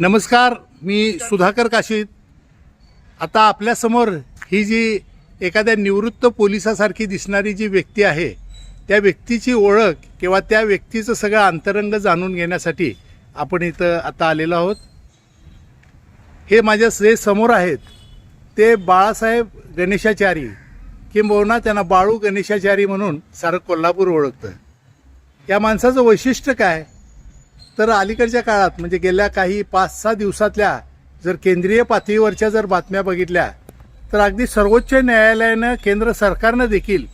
नमस्कार मी सुधाकर काशीद. आता आपल्यासमोर ही जी एखाद्या निवृत्त पोलिसासारखी दिसणारी जी व्यक्ती आहे त्या व्यक्तीची ओळख किंवा त्या व्यक्तीचं सगळं अंतरंग जाणून घेण्यासाठी आपण इथं आता आलेलो आहोत. हे माझ्या जे समोर आहेत ते बाळासाहेब गणेशाचारी किंबहुना त्यांना बाळू गणेशाचारी म्हणून सारं कोल्हापूर ओळखतं. या माणसाचं वैशिष्ट्य काय? तर अलीकडच्या काळात म्हणजे गेल्या काही पाच सहा दिवसातल्या जर केंद्रीय पातळीवरच्या जर बातम्या बघितल्या तर अगदी सर्वोच्च न्यायालयानं केंद्र सरकारनं देखील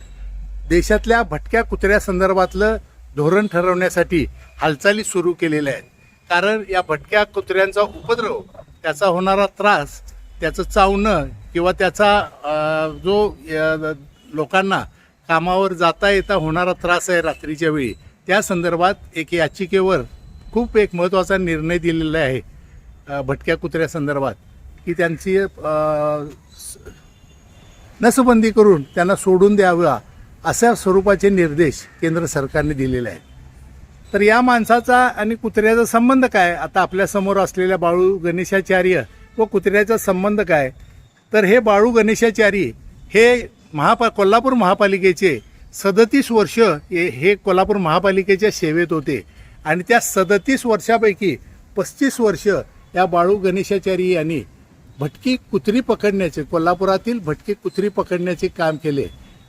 देशातल्या भटक्या कुत्र्या संदर्भातलं धोरण ठरवण्यासाठी हालचाली सुरू केलेल्या आहेत. कारण या भटक्या कुत्र्यांचा उपद्रव त्याचा होणारा त्रास त्याचं चावणं किंवा त्याचा जो लोकांना कामावर जाता येता होणारा त्रास आहे रात्रीच्या वेळी त्या संदर्भात एक याचिकेवर खूप एक महत्त्वाचा निर्णय दिलेला आहे भटक्या कुत्र्या संदर्भात की त्यांची स- नसबंदी करून त्यांना सोडून द्यावा अशा स्वरूपाचे निर्देश केंद्र सरकारने दिलेले आहेत. तर या माणसाचा आणि कुत्र्याचा संबंध काय? आता आपल्यासमोर असलेल्या बाळू गणेशाचार्य व कुत्र्याचा संबंध काय? तर हे बाळू गणेशाचारी हे महापा कोल्हापूर महापालिकेचे सदतीस वर्ष हे कोल्हापूर महापालिकेच्या सेवेत होते. आणि त्या सदतीस वर्षापैकी पस्तीस वर्ष या बाळू गणेशाचारी यांनी भटकी कुत्री पकडण्याचे कोल्हापुरातील भटकी कुत्री पकडण्याचे काम केले.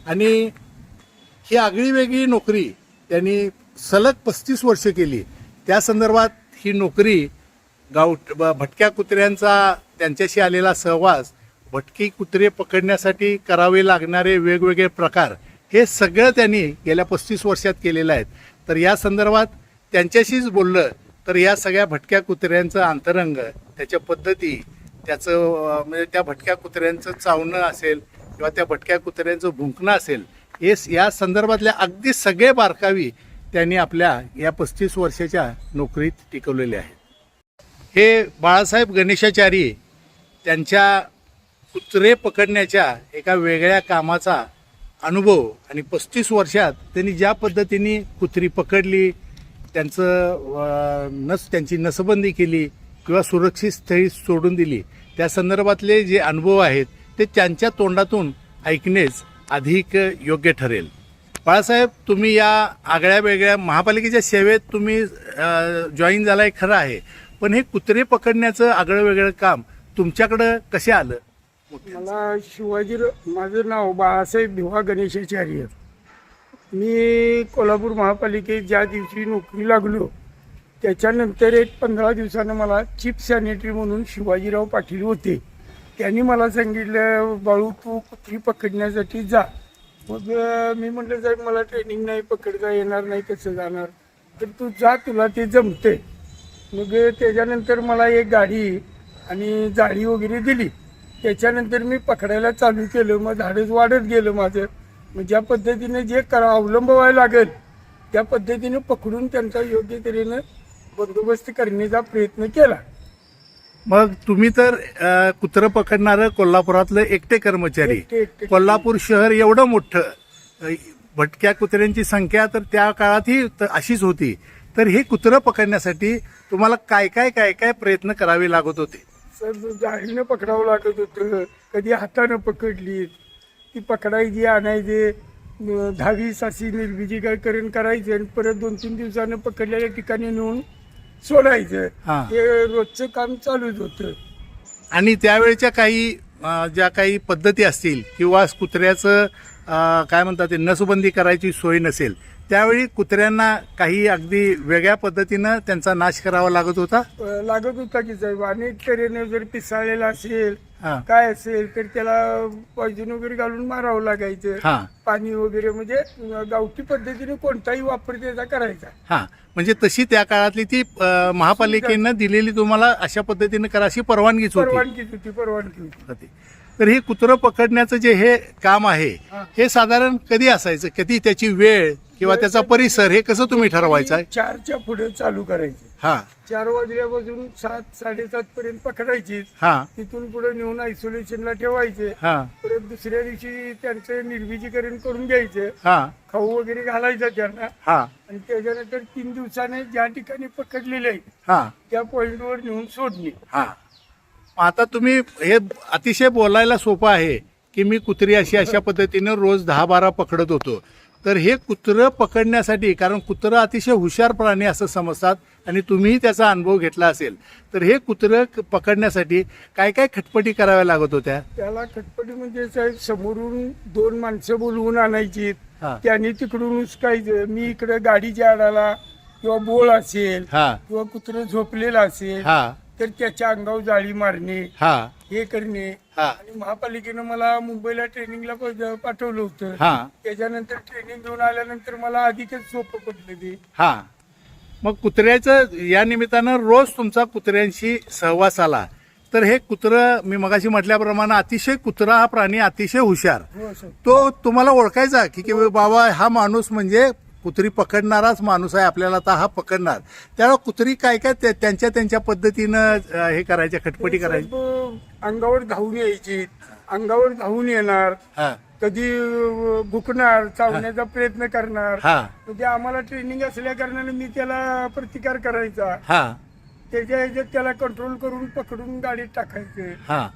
आणि ही आगळी वेगळी नोकरी त्यांनी सलग पस्तीस वर्ष केली. त्या संदर्भात ही नोकरी गाव ब- भटक्या कुत्र्यांचा त्यांच्याशी आलेला सहवास भटकी कुत्रे पकडण्यासाठी करावे लागणारे वेगवेगळे प्रकार हे सगळं त्यांनी गेल्या पस्तीस वर्षात केलेलं आहेत तर या संदर्भात त्यांच्याशीच बोललं तर या सगळ्या भटक्या कुत्र्यांचं अंतरंग त्याच्या पद्धती त्याचं म्हणजे त्या भटक्या कुत्र्यांचं चावणं असेल किंवा त्या भटक्या कुत्र्यांचं भुंकणं असेल हे या संदर्भातल्या अगदी सगळे बारकावी त्यांनी आपल्या या पस्तीस वर्षाच्या नोकरीत टिकवलेले आहेत. हे बाळासाहेब गणेशाचारी त्यांच्या कुत्रे पकडण्याच्या एका वेगळ्या कामाचा अनुभव आणि पस्तीस वर्षात त्यांनी ज्या पद्धतीने कुत्री पकडली त्यांचं नस त्यांची नसबंदी केली किंवा सुरक्षित स्थळी सोडून दिली. त्या संदर्भातले जे अनुभव आहेत ते त्यांच्या तोंडातून ऐकणेच अधिक योग्य ठरेल. बाळासाहेब तुम्ही या आगळ्या वेगळ्या महापालिकेच्या सेवेत तुम्ही जॉईन झालाय खरं आहे. पण हे कुत्रे पकडण्याचं आगळं वेगळं काम तुमच्याकडं कसे आलं? मला शिवाजी माझं नाव बाळासाहेब भिवा गणेशाचार्य मी कोल्हापूर महापालिकेत ज्या दिवशी नोकरी लागलो त्याच्यानंतर एक पंधरा दिवसानं मला चीफ सॅनिटरी म्हणून शिवाजीराव पाटील होते. त्यांनी मला सांगितलं बाळू तू कुत्री पकडण्यासाठी जा. मग मी म्हटलं साहेब मला ट्रेनिंग नाही पकडता येणार नाही कसं जाणार? तर तू जा तुला ते जमते मग त्याच्यानंतर मला एक गाडी आणि जाळी वगैरे दिली. त्याच्यानंतर मी पकडायला चालू केलं. मग धाडस वाढत गेलं माझं. ज्या पद्धतीने जे करा अवलंब व्हायला लागेल त्या पद्धतीने पकडून त्यांचा योग्य तऱ्हेनं बंदोबस्त करण्याचा प्रयत्न केला. मग तुम्ही तर अ, कुत्रं पकडणारं कोल्हापुरातलं एकटे कर्मचारी. एकटे- एकटे. कोल्हापूर शहर एवढं मोठं अ, भटक्या कुत्र्यांची संख्या तर त्या काळातही त- अशीच होती. तर हे कुत्रं पकडण्यासाठी तुम्हाला काय काय काय काय प्रयत्न करावे लागत होते? सर जाळीनं पकडावं लागत होतं. कधी हातानं पकडली ती पकडायची आणायची. दहावी सासी निर्विजीकरण करायचे. आणि परत दोन तीन दिवसानं पकडलेल्या ठिकाणी नेऊन सोडायचं. हा. हे रोजचं काम चालूच होतं. आणि त्यावेळेच्या काही अ, ज्या काही पद्धती असतील किंवा कुत्र्याचं अ, काय म्हणतात ते नसबंदी करायची सोय नसेल त्यावेळी कुत्र्यांना काही अगदी वेगळ्या पद्धतीनं त्यांचा नाश करावा लागत होता? अं, लागत होता की साहेब अनेक तऱ्हेने जर पिसाळलेला असेल हा. काय असेल तर त्याला पॉइझन वगैरे घालून मारावं लागायचं. हा. पाणी वगैरे म्हणजे अं, गावठी पद्धतीने कोणताही वापर त्याचा करायचा. हा. म्हणजे तशी त्या काळातली ती अ, महापालिकेनं दिलेली तुम्हाला अशा पद्धतीने करा अशी परवानगीच होती? परवानगी होती परवानगी होती. होती. तर हे कुत्रं पकडण्याचं जे हे काम आहे हा. हे साधारण कधी असायचं? कधी त्याची वेळ किंवा त्याचा परिसर हे कसं तुम्ही ठरवायचं आहे? चारच्या पुढे चालू करायचे. हा. चार वाजल्यापासून सात साडेसात पर्यंत पकडायची. हा. तिथून पुढे नेऊन आयसोलेशनला ठेवायचे. हा. परत दुसऱ्या दिवशी त्यांचं निर्विजीकरण करून घ्यायचं. हा. खाऊ वगैरे घालायचा त्यांना. हा. आणि त्याच्यानंतर तीन दिवसाने ज्या ठिकाणी पकडलेले आहे हा. त्या पॉइंटवर नेऊन सोडणे. हा. आता तुम्ही हे अतिशय बोलायला सोपं आहे की मी कुत्री अशी अशा पद्धतीनं रोज दहा बारा पकडत होतो. तर हे कुत्रं पकडण्यासाठी कारण कुत्रं अतिशय हुशार प्राणी असं समजतात आणि तुम्हीही त्याचा अनुभव घेतला असेल. तर हे कुत्रं पकडण्यासाठी काय काय खटपटी कराव्या लागत होत्या? त्याला खटपटी म्हणजे साहेब समोरून दोन माणसं बोलवून आणायची. हा. त्यांनी तिकडून उचकायचं मी इकडे गाडीच्या आडाला किंवा बोळ असेल हा. किंवा कुत्रं झोपलेलं असेल हा. तर त्याच्या अंगावर जाळी मारणे हा. हे करणे. हा. आणि महापालिकेनं मला मुंबईला ट्रेनिंगला प- पाठवलं होतं. हा. त्याच्यानंतर ट्रेनिंग घेऊन आल्यानंतर मला अधिकच सोपं पडलं ते. हा. मग कुत्र्याचं या निमित्तानं रोज तुमचा कुत्र्यांशी सहवास आला. तर हे कुत्रं मी मगाशी म्हटल्याप्रमाणे अतिशय कुत्रा हा प्राणी अतिशय हुशार. हो सर. तो तुम्हाला ओळखायचा की की बाबा हा माणूस म्हणजे कुत्री पकडणाराच माणूस आहे आपल्याला आता हा पकडणार. त्यावेळेला कुत्री काय काय त्या- त्यांच्या त्यांच्या पद्धतीनं अं, हे करायच्या खटपटी करायची अंगावर धावून यायची. अंगावर धावून येणार. हा. कधी अ, भुकणार चावण्याचा प्रयत्न करणार. हा. म्हणजे आम्हाला ट्रेनिंग असल्या कारणाने मी त्याला प्रतिकार करायचा. हा. त्याच्या ह्याच्यात त्याला कंट्रोल करून पकडून गाडीत टाकायचे. हा.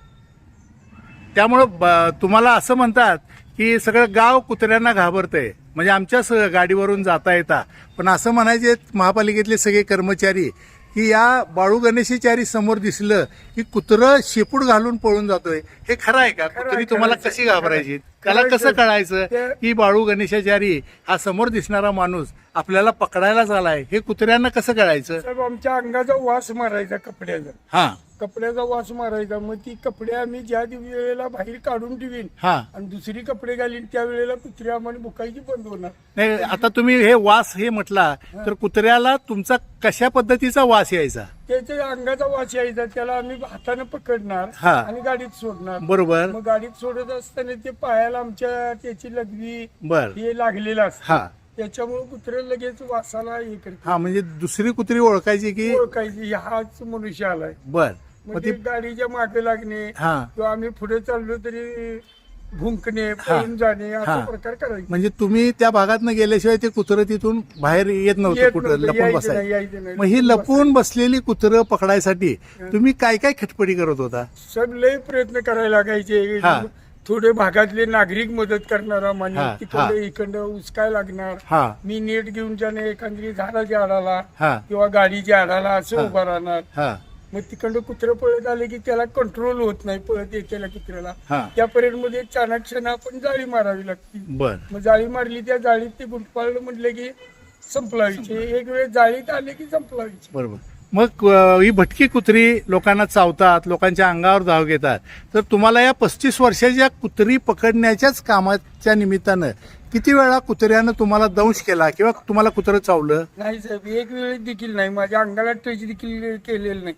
त्यामुळं ब- तुम्हाला असं म्हणतात की सगळं गाव कुत्र्यांना घाबरतंय. म्हणजे आमच्याच गाडीवरून जाता येता. पण असं म्हणायचे महापालिकेतले सगळे कर्मचारी की या बाळू गणेशाचारी समोर दिसलं की कुत्रं शेपूट घालून पळून जातोय. हे खरं आहे का? कुत्री तुम्हाला. कशी घाबरायची? त्याला कसं. कळायचं की बाळू गणेशाचारी हा समोर दिसणारा माणूस आपल्याला पकडायलाच आलाय हे कुत्र्यांना कसं कळायचं? आमच्या अंगाचा वास मारायचा कपड्याचा. हा. कपड्याचा वास मारायचा. मग ती कपडे आम्ही ज्या वेळेला बाहेर काढून ठेवीन हा. आणि दुसरी कपडे घालीन त्या वेळेला कुत्री आम्हाला बुकायची बंद होणार नाही. आता तुम्ही हे वास हे म्हटला तर कुत्र्याला तुमचा कशा पद्धतीचा वास यायचा? त्याच्या अंगाचा वास यायचा त्याला आम्ही हाताने पकडणार हा. आणि गाडीत सोडणार. बरोबर. मग गाडीत सोडत असताना ते पायाला आमच्या त्याची लघवी बर. हे लागलेलं असतं. हा. त्याच्यामुळे कुत्रे लगेच वासाला हे करते हा म्हणजे दुसरी कुत्री ओळखायची की ओळखायची हाच मनुष्य आलाय बर. म्हणजे ती गाडीच्या मागे लागणे हा. किंवा आम्ही पुढे चाललो तरी भुंकणे पळून जाणे हा. असा प्रकार करायचे. म्हणजे तुम्ही त्या भागात गेल्याशिवाय ते कुत्रं तिथून बाहेर येत नव्हतं येत कुठं नव्हतं, लपून यायचं बसायचं नाही, यायचं नाही. मग ही लपून बसलेली कुत्रं पकडायसाठी तुम्ही काय काय खटपटी करत होता? सब लय प्रयत्न करायला लागायचे. हा. थोडे भागातले नागरिक मदत करणारा हा, हा. तिकडे इकडं उचकाय लागणार. हा. मी नेट घेऊन जाणे एखादी झाडाच्या आडाला हा. किंवा गाडीच्या आडाला असं हा. उभा राहणार. हा. मग तिकडं कुत्रं पळत आले की त्याला कंट्रोल होत नाही पळत येतेला कुत्र्याला. हा. त्या परेडमध्ये चाणाक्षण आपण जाळी मारावी लागते. बर. मग जाळी मारली त्या जाळीत ते गुंटपाळलं म्हटलं की संपला. विषय एक वेळ जाळीत आले की संपला विषय बरोबर. मग अ, ही भटकी कुत्री लोकांना चावतात लोकांच्या अंगावर धाव घेतात. तर तुम्हाला या पस्तीस वर्षाच्या कुत्री पकडण्याच्याच कामाच्या निमित्तानं किती वेळा कुत्र्यानं तुम्हाला दंश केला किंवा तुम्हाला कुत्रं चावलं? नाही साहेब एक वेळ देखील नाही. माझ्या अंगाला टच देखील केलेलं नाही.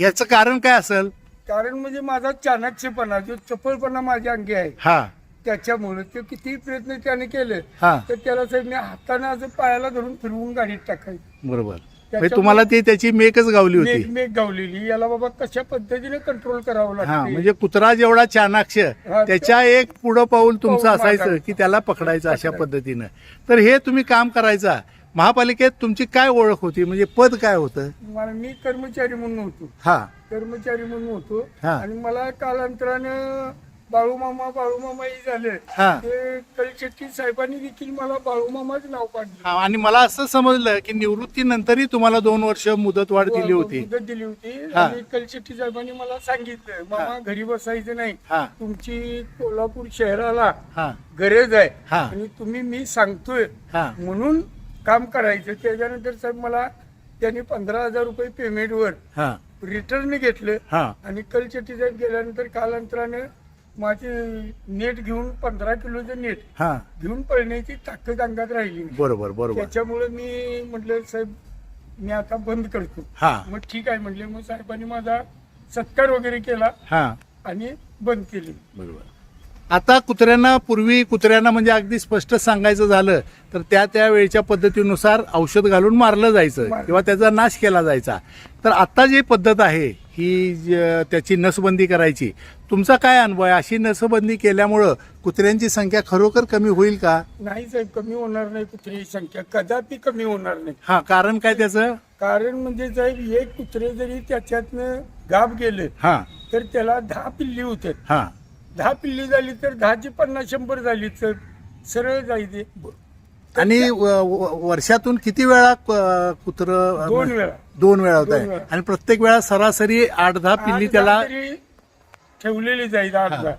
याचं कारण काय असेल? कारण म्हणजे माझा चाणक्यपणा जो चपळपणा माझ्या अंगी आहे हा. त्याच्यामुळे ते किती प्रयत्न त्याने केले हा. तर त्याला साहेब मी हाताने असं पायाला धरून फिरवून गाडीत टाकायची. बरोबर. म्हणजे तुम्हाला ती त्याची मेकच गावली होती. मेघ गावलेली. याला बाबा कशा पद्धतीने कंट्रोल करावं हा लागतं? म्हणजे कुत्रा जेवढा चाणाक्ष हा, त्याच्या एक पुढं पाऊल तुमचं पाऊल असायचं. की त्याला पकडायचं अशा पद्धतीनं. तर हे तुम्ही काम करायचा. महापालिकेत तुमची काय ओळख होती? म्हणजे पद काय होतं? मला मी कर्मचारी म्हणून होतो. हा. कर्मचारी म्हणून होतो. हा. आणि मला कालांतरानं बाळूमामा बाळूमामा ही झाले. हा. ते कलशेट्टी साहेबांनी देखील मला बाळूमामाच नाव हा, आणि मला असं समजलं की निवृत्तीनंतरही तुम्हाला दोन वर्ष मुदतवाढ दिली होती. मुदत दिली होती. हा. आणि कलशेट्टी साहेबांनी मला सांगितलं मामा घरी बसायचं नाही. हा. तुमची कोल्हापूर शहराला हा. गरज आहे. हा. आणि तुम्ही मी सांगतोय. हा. म्हणून काम करायचं त्याच्यानंतर साहेब मला त्यांनी पंधरा हजार रुपये पेमेंटवर हा. रिटर्न घेतलं हा. आणि कलचट्टी साहेब गेल्यानंतर कालांतरानं माझे नेट घेऊन पंधरा किलोचं नेट हा. घेऊन पळण्याची ताकद अंगात राहिली. बरोबर बरोबर. त्याच्यामुळे मी म्हटलं साहेब मी आता बंद करतो. हा. मग ठीक आहे म्हटले मग साहेबांनी माझा सत्कार वगैरे केला हा. आणि बंद केली. बरोबर. आता कुत्र्यांना पूर्वी कुत्र्यांना म्हणजे अगदी स्पष्ट सांगायचं झालं तर त्या त्या वेळच्या पद्धतीनुसार औषध घालून मारलं जायचं किंवा त्याचा नाश केला जायचा. तर आता जी पद्धत आहे ही त्याची नसबंदी करायची. तुमचा काय अनुभव आहे? अशी नसबंदी केल्यामुळं कुत्र्यांची संख्या खरोखर कमी होईल का? नाही साहेब कमी होणार नाही कुत्र्याची संख्या. कदापि कमी होणार नाही. हा कारण काय त्याचं? कारण म्हणजे साहेब एक कुत्रे जरी त्याच्यातनं गाप गेले हा. तर त्याला दहा पिल्ली होतात हा. दहा पिल्ली झाली तर दहाची पन्नास शंभर झाली तर सरळ जायचे आणि व- व- वर्षातून किती वेळा कुत्र दोन वेळा. दोन वेळा होत दोन आहे. वेळा. आणि प्रत्येक वेळा सरासरी आठ दहा पिल्ली त्याला ठेवलेली जाईल आठ. दहा.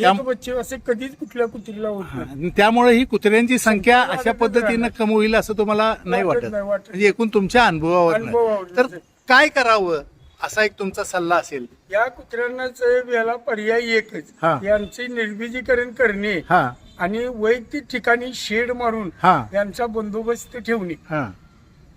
त्याम- बच्चे असे कधीच कुठल्या कुत्रीला होत नाही. आणि त्यामुळे ही कुत्र्यांची संख्या अशा पद्धतीनं. कमी होईल असं तुम्हाला नाही वाटत वाटत. नाही, वाटत म्हणजे एकूण तुमच्या अनुभवावर अनुभवावरून. तर काय करावं? असा एक तुमचा सल्ला असेल. या कुत्र्यांना याला पर्याय एकच हा. यांचे निर्बीजीकरण करणे हा. आणि वैयक्तिक ठिकाणी शेड मारून हा. यांचा बंदोबस्त ठेवणे. हा.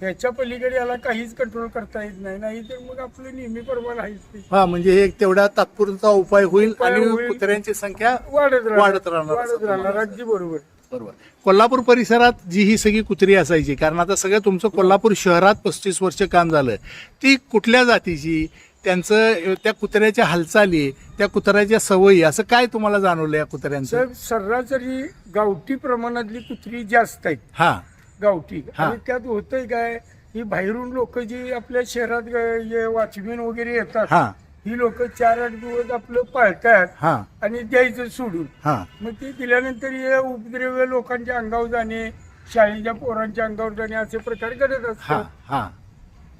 याच्या पलीकडे याला काहीच कंट्रोल करता येत नाही. नाही तर मग आपलं नेहमी आहेच ते. हा म्हणजे हे एक तेवढा तात्पुरता उपाय होईल उपाय आणि होईल. कुत्र्यांची संख्या वाढत राहणार. वाढत राहणार. वाढत राहणार. अगदी बरोबर. बरोबर. कोल्हापूर परिसरात जी ही सगळी कुत्री असायची कारण आता सगळं तुमचं कोल्हापूर शहरात पस्तीस वर्ष काम झालं. ती कुठल्या जातीची त्यांचं त्या कुत्र्याच्या हालचाली त्या कुत्र्याच्या सवयी असं काय तुम्हाला जाणवलं या कुत्र्यांचं? साहेब सरासरी गावठी प्रमाणातली कुत्री जास्त आहेत हा. गावठी हा. आणि त्यात होतंय काय ही बाहेरून लोक जी आपल्या शहरात वॉचमॅन वगैरे येतात हा. ही लोक चार आठ दिवस आपलं पाळतात हा. आणि द्यायचं सोडून. हा. मग ते दिल्यानंतर हे उपद्रव्य लोकांच्या अंगावर जाणे शाळेच्या पोरांच्या अंगावर जाणे असे प्रकार घडत हा असतात. हा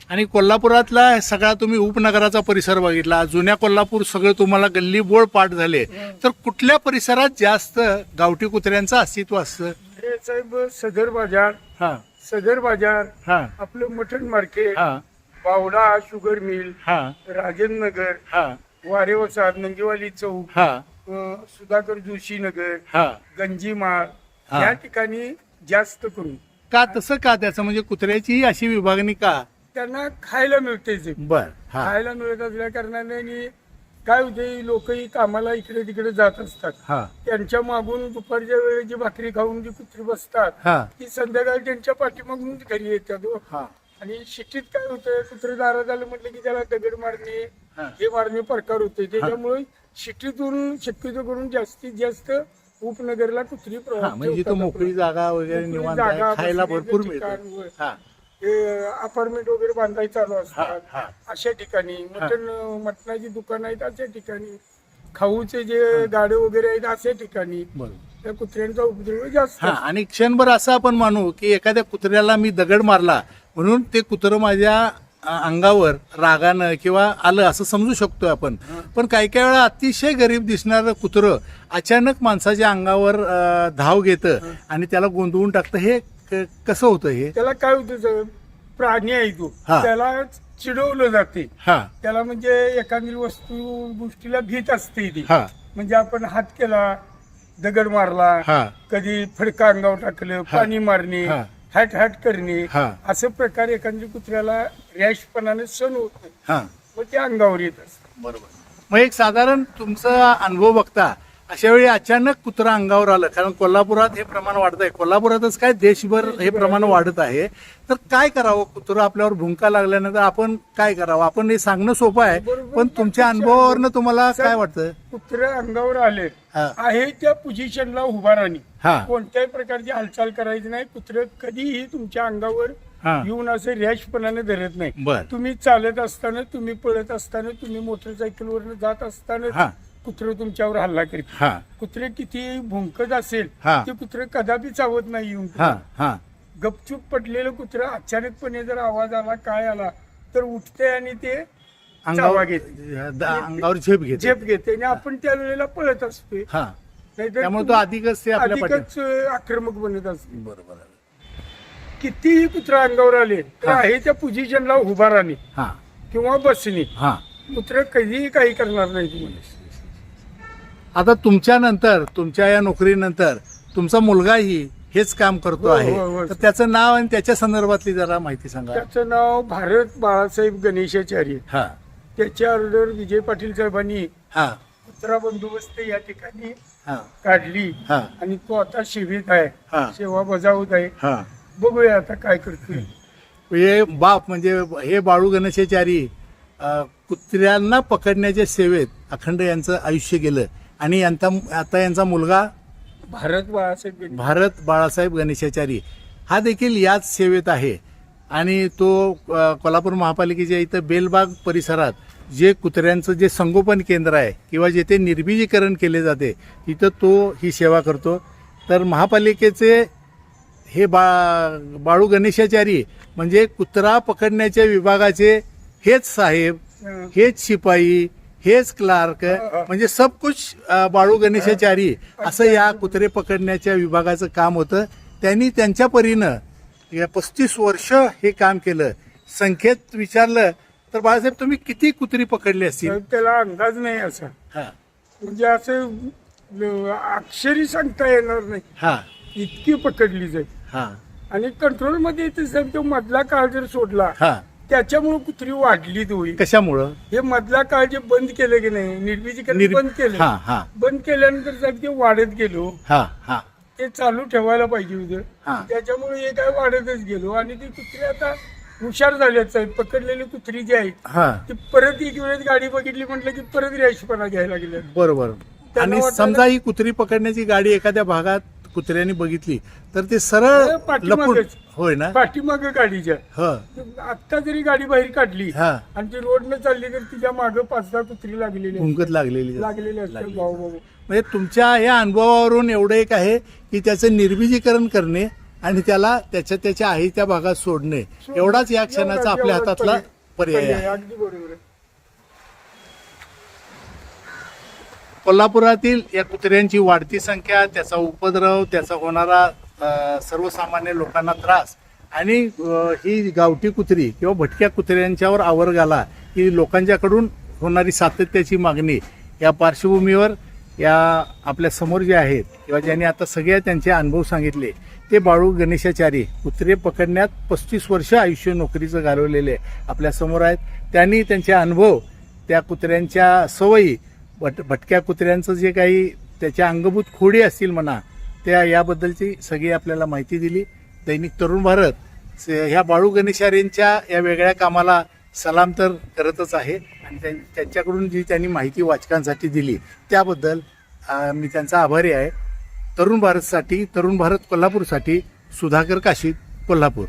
आणि कोल्हापुरातला सगळा तुम्ही उपनगराचा परिसर बघितला जुन्या कोल्हापूर सगळं तुम्हाला गल्ली बोळ पाठ झाले. तर कुठल्या परिसरात जास्त गावठी कुत्र्यांचं अस्तित्व असतं? हे साहेब सदर बाजार हा. सदर बाजार हा. आपलं मटण मार्केट हा. बावडा शुगर मिल हा. राजेंद्र नगर हा. वारे वसाद नंगेवाली चौक हा. अं, सुधाकर जोशी नगर हा. गंजीमाळ हा. या ठिकाणी जास्त करून. का तसं का त्याचं? म्हणजे कुत्र्याची अशी विभागणी का? त्यांना खायला मिळते जे. बर हा. खायला मिळत असल्या कारणाने आणि काय होते लोकही कामाला इकडे तिकडे जात असतात. हा. त्यांच्या मागून दुपारच्या वेळेस जी भाकरी खाऊन जी कुत्री बसतात हा. ती संध्याकाळी त्यांच्या पाठीमागून घरी येतात. हो. हा. आणि शिट्टीत काय होतं कुत्रे दारात आलं म्हटलं की त्याला दगड मारणे हा. मारणे प्रकार होते त्याच्यामुळे शिट्टीतून शक्यतो करून जास्तीत जास्त उपनगरला कुत्री हा म्हणजे मोकळी जागा वगैरे निवांत खायला भरपूर अपार्टमेंट वगैरे बांधाय चालू असतात. अशा ठिकाणी. मटण मटणाची दुकान आहेत अशा ठिकाणी. खाऊचे जे गाडे वगैरे आहेत अशा ठिकाणी त्या कुत्र्यांचा उपद्रव जास्त हा आणि क्षणभर असं आपण मानू की एखाद्या कुत्र्याला मी दगड मारला म्हणून ते कुत्रं माझ्या अ, अंगावर रागानं किंवा आलं असं समजू शकतो आपण. पण काही काही वेळा अतिशय गरीब दिसणारं कुत्रं अचानक माणसाच्या अंगावर अ, धाव घेतं आणि त्याला गोंधळून टाकतं. हे क- कसं होतं हे? त्याला काय होतं? प्राणी आहे तो. हा. त्याला चिडवलं जाते. हा. त्याला म्हणजे एखादी वस्तू गोष्टीला भीत असते ती. हा. म्हणजे आपण हात केला दगड मारला कधी फडका अंगावर टाकलं पाणी मारणे हा. हॅट हॅट करणे हा. असे प्रकार एखाद्या कुत्र्याला रॅशपणाने सण होत. हा. मग ते अंगावर येत असत. बरोबर. मग एक साधारण तुमचा अनुभव बघता अशा वेळी अचानक कुत्रा अंगावर आलं कारण कोल्हापुरात हे प्रमाण वाढत आहे कोल्हापुरातच काय देशभर हे प्रमाण वाढत आहे. तर काय करावं? कुत्रा आपल्यावर भुंका लागल्यानंतर आपण काय करावं? आपण हे सांगणं सोपं आहे. पण तुमच्या अनुभवावरनं तुम्हाला काय वाटतं? कुत्रे अंगावर आले. आहे त्या पोझिशनला उभा राहणे कोणत्याही प्रकारची हालचाल करायची नाही. कुत्रे कधीही तुमच्या अंगावर येऊन असं रॅशपणाने धरत नाही. तुम्ही चालत असताना तुम्ही पळत असताना तुम्ही मोटरसायकलवरनं जात. असताना कुत्रे तुमच्यावर हल्ला करते हा. कुत्रे किती भुंकत असेल हा. ते कुत्रे कदापि चावत नाही येऊन हा हा. गपचूप पडलेलं कुत्र अचानकपणे जर आवाज आला काय आला तर उठते आणि ते चावा अंगावर घेते द- अंगावर झेप घेते. झेप घेते आणि आपण त्या वेळेला पळत असतोय. हा. नाहीतर त्यामुळे तो अधिकच ते आपल्या पाठी अधिकच आक्रमक बनत असते बरोबर आहे. कितीही कुत्रा अंगावर आले तर हा. आहे त्या पोझिशनला उभा राहणे हा. किंवा बसणे. हा. कुत्र कधीही काही करणार नाही तुम्हाला. आता तुमच्या नंतर तुमच्या या नोकरीनंतर तुमचा मुलगाही हेच काम करतो हो, आहे. हो, हो. तर त्याचं नाव आणि त्याच्या संदर्भातली जरा माहिती सांगा. त्याचं नाव भारत बाळासाहेब गणेशाचार्य. हा. त्याच्या ऑर्डर विजय पाटील साहेबांनी हा. कुत्रा बंदोबस्त या ठिकाणी हा. काढली. हा. आणि तो आता सेवेत आहे. हा. सेवा बजावत आहे. हा. बघूया आता काय करतोय. हे बाप म्हणजे हे बाळू गणेशाचारी अ, कुत्र्यांना पकडण्याच्या सेवेत अखंड यांचं आयुष्य गेलं. आणि यांचा आता यांचा मुलगा भारत बाळासाहेब. भारत बाळासाहेब गणेशाचारी हा देखील याच सेवेत आहे आणि तो कोल्हापूर महापालिकेच्या इथं बेलबाग परिसरात जे कुत्र्यांचं जे संगोपन केंद्र आहे किंवा जेथे निर्बीजीकरण केले जाते तिथं तो ही सेवा करतो तर महापालिकेचे हे बा बाळू गणेशाचारी म्हणजे कुत्रा पकडण्याच्या विभागाचे हेच साहेब. हेच शिपाई हेच क्लार्क म्हणजे सब कुछ बाळू गणेशाचारी असं या कुत्रे पकडण्याच्या विभागाचं काम होतं. त्यांनी त्यांच्या परीनं पस्तीस वर्ष हे काम केलं. संख्येत विचारलं तर बाळासाहेब तुम्ही किती कुत्री पकडली असतील? त्याला अंदाज नाही असा. हा. म्हणजे असं अक्षरी सांगता येणार नाही. हा. इतकी पकडली जाईल. हा. आणि कंट्रोलमध्ये येते साहेब तो मधला काळ जर सोडला हा. त्याच्यामुळे कुत्री वाढली होईल कशामुळं? हे मधला काळ जे बंद केलं की नाही निर्बीजीकरण निर्- बंद केलं. हा हा. बंद केल्यानंतर साहेब ते वाढत गेलो. हा हा. ते चालू ठेवायला पाहिजे हा. होतं त्याच्यामुळे हे काय वाढतच गेलो. आणि ती कुत्री आता हुशार झाल्यात साहेब. पकडलेली कुत्री जी आहे हा. ती परत एक वेळेस गाडी बघितली म्हटलं की परत रॅशपणा घ्यायला लागल्या बरोबर. त्यांना आणि वाटायला- समजा ही कुत्री पकडण्याची गाडी एखाद्या भागात कुत्र्यांनी बघितली. तर ते सरळ सरळ पाठीमागेच. लपून होय ना? पाठीमाग गाडीच्या. ह. आत्ता जरी गाडी बाहेर काढली हा. आणि ती रोडनं चालली तर तिच्या मागं पाच सहा कुत्री लागलेली असतात. भुंकत लागलेली लागलेली असतात लागलेली. भाऊ भाऊ. म्हणजे तुमच्या या अनुभवावरून एवढं एक आहे की त्याचं निर्बीजीकरण करणे आणि त्याला त्याच्या त्याच्या आहे त्या भागात सोडणे. एवढाच या क्षणाचा आपल्या हातातला पर्याय. पर्याय, आहे. अगदी बरोबर आहे. कोल्हापुरातील या कुत्र्यांची वाढती संख्या त्याचा उपद्रव त्याचा होणारा सर्वसामान्य लोकांना त्रास आणि ही गावठी कुत्री किंवा भटक्या कुत्र्यांच्यावर आवर घाला ही लोकांच्याकडून होणारी सातत्याची मागणी या पार्श्वभूमीवर या आपल्यासमोर जे आहेत किंवा ज्यांनी आता सगळ्या त्यांचे अनुभव सांगितले ते बाळू गणेशाचारी कुत्रे पकडण्यात पस्तीस वर्ष आयुष्य नोकरीचं घालवलेले आपल्यासमोर आहेत. त्यांनी त्यांचे अनुभव त्या कुत्र्यांच्या सवयी भट भटक्या कुत्र्यांचं जे काही त्याच्या अंगभूत खोडी असतील म्हणा त्या याबद्दलची सगळी आपल्याला माहिती दिली. दैनिक तरुण भारत स- ह्या बाळू गणेशारेंच्या या वेगळ्या कामाला सलाम तर करतच आहे. आणि त्यां- त्यांच्याकडून जी त्यांनी माहिती वाचकांसाठी दिली त्याबद्दल मी त्यांचा आभारी आहे. तरुण भारतसाठी तरुण भारत कोल्हापूरसाठी सुधाकर काशीद कोल्हापूर.